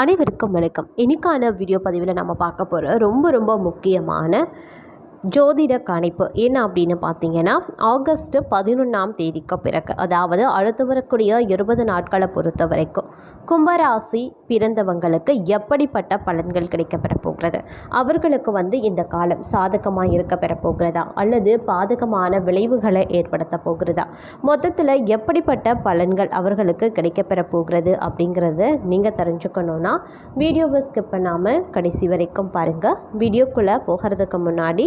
அனைவருக்கும் வணக்கம். இன்றைக்கான வீடியோ பதிவில் நம்ம பார்க்க போகிற ரொம்ப ரொம்ப முக்கியமான ஜோதிட கணிப்பு என்ன அப்படின்னு பார்த்தீங்கன்னா ஆகஸ்ட் பதினொன்றாம் தேதிக்கு பிறகு அதாவது அடுத்து வரக்கூடிய இருபது நாட்களை பொறுத்த வரைக்கும் கும்பராசி பிறந்தவங்களுக்கு எப்படிப்பட்ட பலன்கள் கிடைக்கப்பெற போகிறது? அவர்களுக்கு வந்து இந்த காலம் சாதகமாக இருக்க பெற போகிறதா? அல்லது பாதகமான விளைவுகளை ஏற்படுத்த போகிறதா? மொத்தத்தில் எப்படிப்பட்ட பலன்கள் அவர்களுக்கு கிடைக்கப்பெற போகிறது அப்படிங்கிறத நீங்கள் தெரிஞ்சுக்கணுன்னா வீடியோவை ஸ்கிப் பண்ணாமல் கடைசி வரைக்கும் பாருங்கள் வீடியோக்குள்ளே போகிறதுக்கு முன்னாடி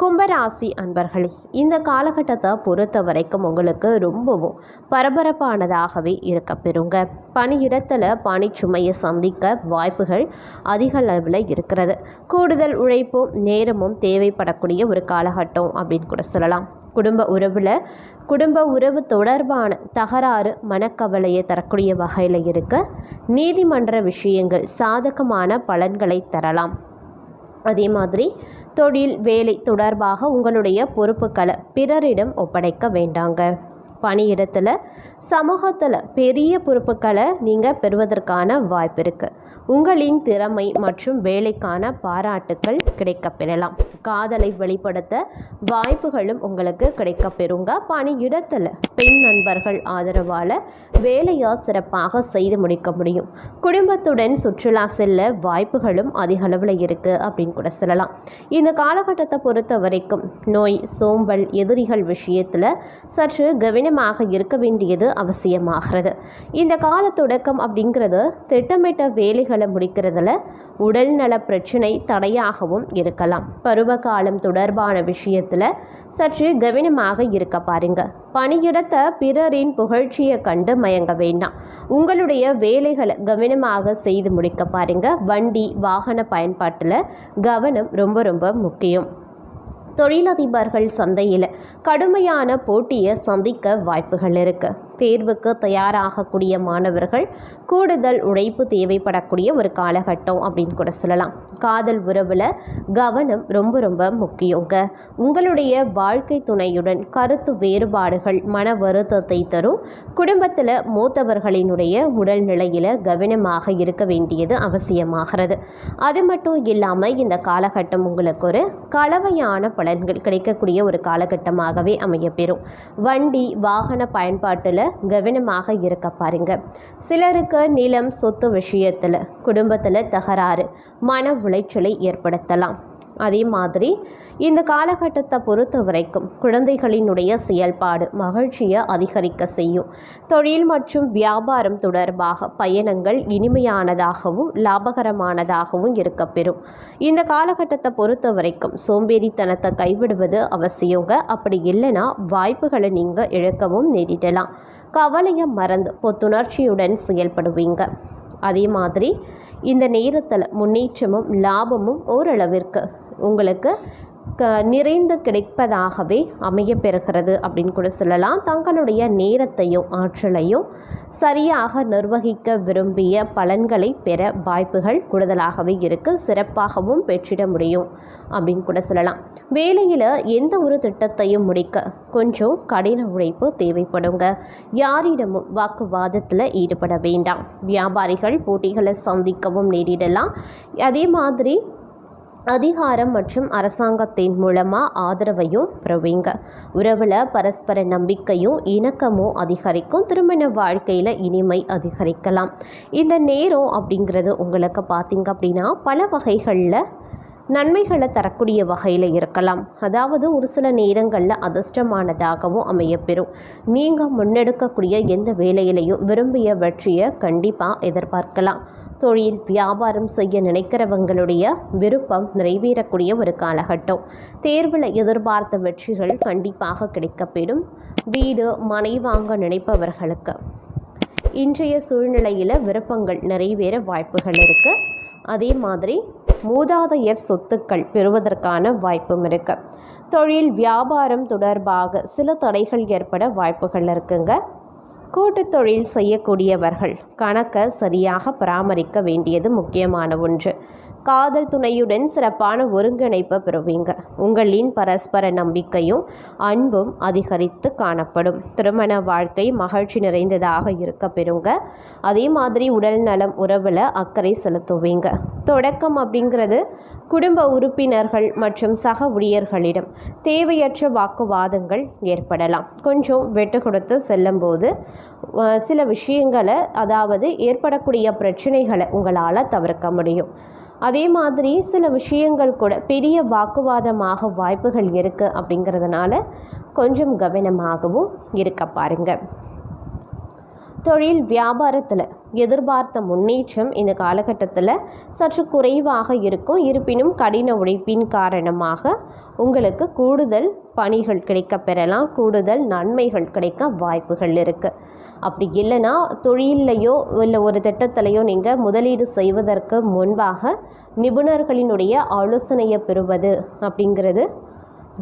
கும்பராசி அன்பர்களே இந்த காலகட்டத்தை பொறுத்த வரைக்கும் உங்களுக்கு ரொம்பவும் பரபரப்பானதாகவே இருக்க பெறுங்க. பணியிடத்தில் பணிச்சுமையை சந்திக்க வாய்ப்புகள் அதிக அளவில் இருக்கிறது. கூடுதல் உழைப்பும் நேரமும் தேவைப்படக்கூடிய ஒரு காலகட்டம் அப்படின்னு கூட சொல்லலாம். குடும்ப உறவில் குடும்ப உறவு தொடர்பான தகராறு மனக்கவலையை தரக்கூடிய வகையில் இருக்க நீதிமன்ற விஷயங்கள் சாதகமான பலன்களை தரலாம். அதே மாதிரி தொழில் வேலை தொடர்பாக உங்களுடைய பொறுப்புகளை பிறரிடம் ஒப்படைக்க வேண்டாங்க. பணியிடத்தில் சமூகத்தில் பெரிய பொறுப்புகளை நீங்கள் பெறுவதற்கான வாய்ப்பு இருக்குது உங்களின் திறமை மற்றும் வேலைக்கான பாராட்டுக்கள் கிடைக்கப்பெறலாம். காதலை வெளிப்படுத்த வாய்ப்புகளும் உங்களுக்கு கிடைக்கப்பெறுங்க. பணியிடத்தில் பெண் நண்பர்கள் ஆதரவால் வேலையை சிறப்பாக செய்து முடிக்க முடியும். குடும்பத்துடன் சுற்றுலா செல்ல வாய்ப்புகளும் அதிக அளவில் இருக்குது அப்படின்னு கூட சொல்லலாம். இந்த காலகட்டத்தை பொறுத்த வரைக்கும் நோய் சோம்பல் எதிரிகள் விஷயத்தில் சற்று கவனமாக இருக்க வேண்டியது அவசியமாகிறது. இந்த கால தொடக்கம் அப்படிங்கிறது திட்டமிட்ட வேலைகளை முடிக்கிறதுல உடல்நல பிரச்சனை தடையாகவும் இருக்கலாம். பருவ காலம் தொடர்பான விஷயத்தில் சற்று கவனமாக இருக்க பாருங்க. பணியிடத்தை பிறரின் புகழ்ச்சியை கண்டு மயங்க வேண்டாம். உங்களுடைய வேலைகளை கவனமாக செய்து முடிக்க பாருங்க. வண்டி வாகன பயன்பாட்டில் கவனம் ரொம்ப ரொம்ப முக்கியம். தொழிலதிபர்கள் சந்தையில் கடுமையான போட்டியை சந்திக்க வாய்ப்புகள் இருக்குது தேர்வுக்கு தயாராகக்கூடிய மாணவர்கள் கூடுதல் உழைப்பு தேவைப்படக்கூடிய ஒரு காலகட்டம் அப்படின்னு கூட சொல்லலாம். காதல் உறவில் கவனம் ரொம்ப ரொம்ப முக்கியங்க. உங்களுடைய வாழ்க்கை துணையுடன் கருத்து வேறுபாடுகள் மன வருத்தத்தை தரும். குடும்பத்தில் மூத்தவர்களினுடைய உடல்நிலையில் கவனமாக இருக்க வேண்டியது அவசியமாகிறது. அது மட்டும் இல்லாமல் இந்த காலகட்டம் உங்களுக்கு ஒரு கலவையான பலன்கள் கிடைக்கக்கூடிய ஒரு காலகட்டமாகவே அமையப்பெறும். வண்டி வாகன பயன்பாட்டில் கவனமாக இருக்க பாருங்க. சிலருக்கு நிலம் சொத்து விஷயத்தில் குடும்பத்தில் தகராறு மன உளைச்சலை ஏற்படுத்தலாம். அதே மாதிரி இந்த காலகட்டத்தை பொறுத்த வரைக்கும் குழந்தைகளினுடைய செயல்பாடு மகிழ்ச்சியை அதிகரிக்க செய்யும். தொழில் மற்றும் வியாபாரம் தொடர்பாக பயணங்கள் இனிமையானதாகவும் லாபகரமானதாகவும் இருக்கப்பெறும். இந்த காலகட்டத்தை பொறுத்த வரைக்கும் சோம்பேறித்தனத்தை கைவிடுவது அவசியங்க. அப்படி இல்லைன்னா வாய்ப்புகளை நீங்கள் இழக்கவும் நேரிடலாம். கவலையை மறந்து புத்துணர்ச்சியுடன் செயல்படுவீங்க. அதே மாதிரி இந்த நேரத்தில் முன்னேற்றமும் லாபமும் ஓரளவிற்கு உங்களுக்கு க நிறைந்து கிடைப்பதாகவே அமைய பெறுகிறது அப்படின்னு கூட சொல்லலாம். தங்களுடைய நேரத்தையும் ஆற்றலையும் சரியாக நிர்வகிக்க விரும்பிய பலன்களை பெற வாய்ப்புகள் கூடுதலாகவே இருக்குது சிறப்பாகவும் பெற்றிட முடியும் அப்படின்னு கூட சொல்லலாம். வேலையில் எந்த ஒரு திட்டத்தையும் முடிக்க கொஞ்சம் கடின உழைப்பு தேவைப்படுங்க. யாரிடமும் வாக்குவாதத்தில் ஈடுபட வேண்டாம். வியாபாரிகள் போட்டிகளை சந்திக்கவும் நேரிடலாம். அதே மாதிரி அதிகாரம் மற்றும் அரசாங்கத்தின் மூலமாக ஆதரவையும் பெறுவீங்க. உறவில் பரஸ்பர நம்பிக்கையும் இணக்கமும் அதிகரிக்கும். திருமண வாழ்க்கையில் இனிமை அதிகரிக்கலாம். இந்த நேரம் அப்படிங்கிறது உங்களுக்கு பார்த்திங்க அப்படின்னா பல வகைகளில் நன்மைகளை தரக்கூடிய வகையில் இருக்கலாம். அதாவது ஒரு சில நேரங்களில் அதிர்ஷ்டமானதாகவும் அமையப்பெறும். நீங்கள் முன்னெடுக்கக்கூடிய எந்த வேலையிலையும் விரும்பிய வெற்றியை கண்டிப்பாக எதிர்பார்க்கலாம். தொழில் வியாபாரம் செய்ய நினைக்கிறவங்களுடைய விருப்பம் நிறைவேறக்கூடிய ஒரு காலகட்டம். தேர்வில் எதிர்பார்த்த வெற்றிகள் கண்டிப்பாக கிடைக்கப்பெறும். வீடு மனை வாங்க நினைப்பவர்களுக்கு இன்றைய சூழ்நிலையில் விருப்பங்கள் நிறைவேற வாய்ப்புகள் இருக்குது அதே மாதிரி மூதாதையர் சொத்துக்கள் பெறுவதற்கான வாய்ப்பும் இருக்கு. தொழில் வியாபாரம் தொடர்பாக சில தடைகள் ஏற்பட வாய்ப்புகள் இருக்குங்க. கூட்டு தொழில் செய்யக்கூடியவர்கள் கணக்கை சரியாக பராமரிக்க வேண்டியது முக்கியமான ஒன்று. காதல் துணையுடன் சிறப்பான ஒருங்கிணைப்பை பெறுவீங்க. உங்களின் பரஸ்பர நம்பிக்கையும் அன்பும் அதிகரித்து காணப்படும். திருமண வாழ்க்கை மகிழ்ச்சி நிறைந்ததாக இருக்க பெறுங்க. அதே மாதிரி உடல் நலம் உறவில் அக்கறை செலுத்துவீங்க. தொடக்கம் அப்படிங்கிறது குடும்ப உறுப்பினர்கள் மற்றும் சக ஊழியர்களிடம் தேவையற்ற வாக்குவாதங்கள் ஏற்படலாம். கொஞ்சம் வெட்டு கொடுத்து செல்லும்போது சில விஷயங்களை அதாவது ஏற்படக்கூடிய பிரச்சனைகளை உங்களால் தவிர்க்க முடியும். அதே மாதிரி சில விஷயங்கள் கூட பெரிய வாக்குவாதமாக வாய்ப்புகள் இருக்குது அப்படிங்கிறதுனால கொஞ்சம் கவனமாகவும் இருக்க பாருங்கள் தொழில் வியாபாரத்தில் எதிர்பார்த்த முன்னேற்றம் இந்த காலகட்டத்தில் சற்று குறைவாக இருக்கும். இருப்பினும் கடின உழைப்பின் காரணமாக உங்களுக்கு கூடுதல் பணிகள் கிடைக்க பெறலாம். கூடுதல் நன்மைகள் கிடைக்க வாய்ப்புகள் இருக்குது அப்படி இல்லைன்னா தொழிலையோ இல்லை ஒரு திட்டத்திலையோ நீங்கள் முதலீடு செய்வதற்கு முன்பாக நிபுணர்களினுடைய ஆலோசனையை பெறுவது அப்படிங்கிறது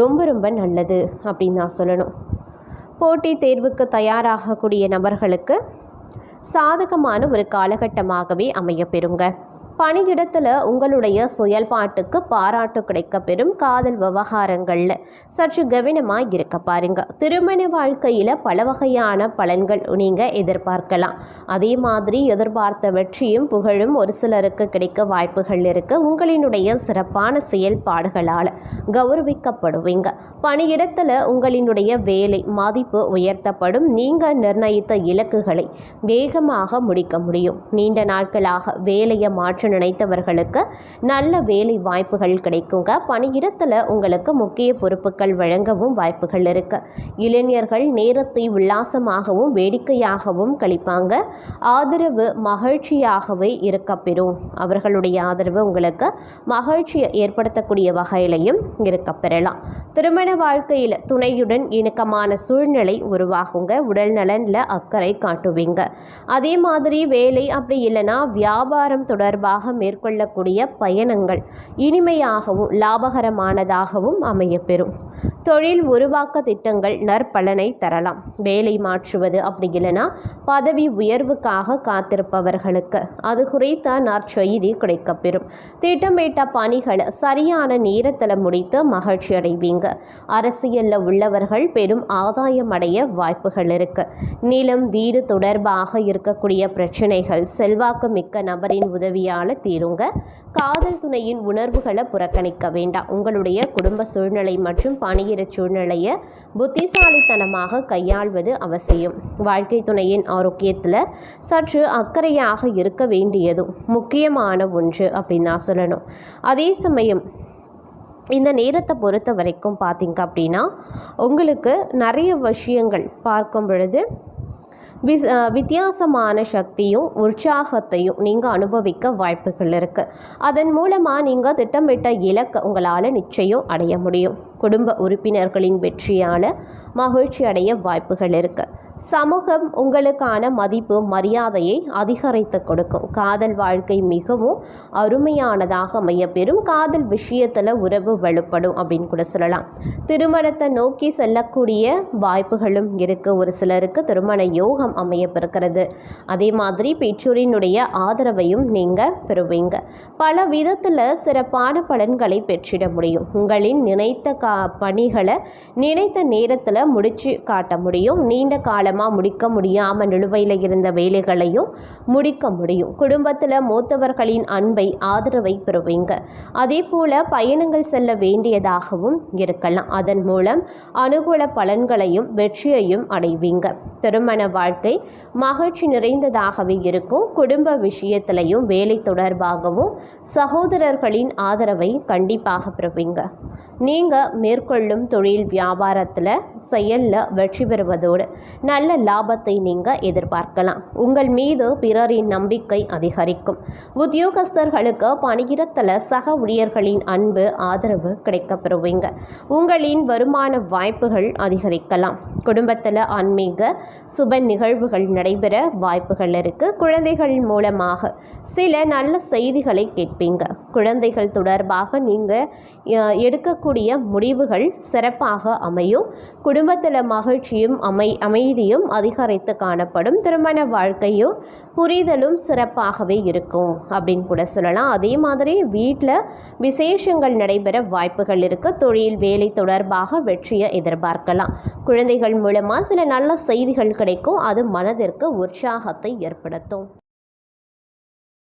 ரொம்ப ரொம்ப நல்லது அப்படின்னு நான் சொல்லணும். போட்டி தேர்வுக்கு தயாராகக்கூடிய நபர்களுக்கு சாதகமான ஒரு காலகட்டமாகவே அமையப்பெறுங்க பணியிடத்தில் உங்களுடைய செயல்பாட்டுக்கு பாராட்டு கிடைக்க பெறும் காதல் விவகாரங்களில் சற்று கவனமாக இருக்க பாருங்க. திருமண வாழ்க்கையில் பல வகையான பலன்கள் நீங்கள் எதிர்பார்க்கலாம். அதே மாதிரி எதிர்பார்த்த வெற்றியும் புகழும் ஒரு சிலருக்கு கிடைக்க வாய்ப்புகள் இருக்கு. உங்களினுடைய சிறப்பான செயல்பாடுகளால் கௌரவிக்கப்படுவீங்க. பணியிடத்தில் உங்களினுடைய வேலை மதிப்பு உயர்த்தப்படும். நீங்கள் நிர்ணயித்த இலக்குகளை வேகமாக முடிக்க முடியும். நீண்ட நாட்களாக வேலையை மாற்ற நினைத்தவர்களுக்கு நல்ல வேலை வாய்ப்புகள் கிடைக்குங்க. பணியிடத்தில் உங்களுக்கு முக்கிய பொறுப்புகள் வழங்கவும் வாய்ப்புகள் இருக்கு. இளைஞர்கள் நேரத்தை உல்லாசமாகவும் வேடிக்கையாகவும் கழிப்பாங்க. ஆதரவு மகிழ்ச்சியாகவே இருக்க பெறும். அவர்களுடைய ஆதரவு உங்களுக்கு மகிழ்ச்சியை ஏற்படுத்தக்கூடிய வகையிலையும் இருக்க பெறலாம். திருமண வாழ்க்கையில் துணையுடன் இணக்கமான சூழ்நிலை உருவாகுங்க. உடல் நலனில் அக்கறை காட்டுவீங்க. அதே மாதிரி வேலை அப்படி இல்லைன்னா வியாபாரம் தொடர்பாக மேற்கொள்ளக்கூடிய பயணங்கள் இனிமையாகவும் லாபகரமானதாகவும் அமையப்பெறும். தொழில் உருவாக்க திட்டங்கள் நற்பலனை தரலாம். வேலை மாற்றுவது அப்படி இல்லைன்னா பதவி உயர்வுக்காக காத்திருப்பவர்களுக்கு அது குறித்த நற்செய்தி கிடைக்கப்பெறும். திட்டமிட்ட பணிகளை சரியான நேரத்தில் முடித்து மகிழ்ச்சி அடைவீங்க. அரசியலில் உள்ளவர்கள் பெரும் ஆதாயம் அடைய வாய்ப்புகள் இருக்கு. நிலம் வீடு தொடர்பாக இருக்கக்கூடிய பிரச்சனைகள் செல்வாக்கு மிக்க நபரின் உதவியால் தீருங்க. காதல் துணையின் உணர்வுகளை புறக்கணிக்க வேண்டாம். உங்களுடைய குடும்ப சூழ்நிலை மற்றும் பணியிட சூழ்நிலையை புத்திசாலித்தனமாக கையாள்வது அவசியம். வாழ்க்கை துணையின் ஆரோக்கியத்தில் சற்று அக்கறையாக இருக்க வேண்டியதும் முக்கியமான ஒன்று அப்படின்னு நான் சொல்லணும். அதே சமயம் இந்த நேரத்தை பொறுத்த வரைக்கும் பார்த்தீங்க அப்படின்னா உங்களுக்கு நிறைய விஷயங்கள் பார்க்கும் பொழுது விஸ் வித்தியாசமான சக்தியும் உற்சாகத்தையும் நீங்கள் அனுபவிக்க வாய்ப்புகள் இருக்குது அதன் மூலமாக நீங்கள் திட்டமிட்ட இலக்கை உங்களால் நிச்சயம் அடைய முடியும். குடும்ப உறுப்பினர்களின் வெற்றியால் மகிழ்ச்சி அடைய வாய்ப்புகள் இருக்குது சமூகம் உங்களுக்கான மதிப்பு மரியாதையை அதிகரித்து கொடுக்கும். காதல் வாழ்க்கை மிகவும் அருமையானதாக அமையப்பெறும் காதல் விஷயத்தில் உறவு வலுப்படும் அப்படின்னு கூட சொல்லலாம். திருமணத்தை நோக்கி செல்லக்கூடிய வாய்ப்புகளும் இருக்குது ஒரு சிலருக்கு திருமண யோகம் அமையப்பெறுகிறது அதே மாதிரி பெற்றோரினுடைய ஆதரவையும் நீங்கள் பெறுவீங்க. பல விதத்தில் சிறப்பான பலன்களை பெற்றிட முடியும். உங்களின் நினைத்த கா பணிகளை நினைத்த நேரத்தில் முடிச்சு காட்ட முடியும். நீண்ட காலமாக முடிக்க முடியாமல் நிலுவையில் இருந்த வேலைகளையும் முடிக்க முடியும். குடும்பத்தில் மூத்தவர்களின் அன்பை ஆதரவை பெறுவீங்க. அதே போல் பயணங்கள் செல்ல வேண்டியதாகவும் இருக்கலாம். அதன் மூலம் அனுகூல பலன்களையும் வெற்றியையும் அடைவீங்க. திருமண வாழ்க்கை மகிழ்ச்சி நிறைந்ததாகவே இருக்கும். குடும்ப விஷயத்திலையும் வேலை தொடர்பாகவும் சகோதரர்களின் ஆதரவை கண்டிப்பாக பெறுவீங்க. நீங்கள் மேற்கொள்ளும் தொழில் வியாபாரத்தில் செயலில் வெற்றி பெறுவதோடு நல்ல லாபத்தை நீங்கள் எதிர்பார்க்கலாம். உங்கள் மீது பிறரின் நம்பிக்கை அதிகரிக்கும். உத்தியோகஸ்தர்களுக்கு பணியிடத்தில் சக ஊழியர்களின் அன்பு ஆதரவு கிடைக்கப்பெறுவீங்க. உங்களின் வருமான வாய்ப்புகள் அதிகரிக்கலாம். குடும்பத்தில் ஆன்மீக சுப நிகழ்வுகள் நடைபெற வாய்ப்புகள் இருக்குது குழந்தைகள் மூலமாக சில நல்ல செய்திகளை கேட்பீங்க. குழந்தைகள் தொடர்பாக நீங்கள் எடுக்கக்கூடிய முடிவுகள் சிறப்பாக அமையும். குடும்பத்தில் மகிழ்ச்சியும் அமை அமைதியும் அதிகரித்து காணப்படும். திருமண வாழ்க்கையும் புரிதலும் சிறப்பாகவே இருக்கும் அப்படின்னு கூட சொல்லலாம். அதே மாதிரி வீட்டில் விசேஷங்கள் நடைபெற வாய்ப்புகள் இருக்குது தொழில் வேலை தொடர்பாக வெற்றியை எதிர்பார்க்கலாம். குழந்தைகள் மூலமாக சில நல்ல செய்திகள் கிடைக்கும். அது மனதிற்கு உற்சாகத்தை ஏற்படுத்தும்.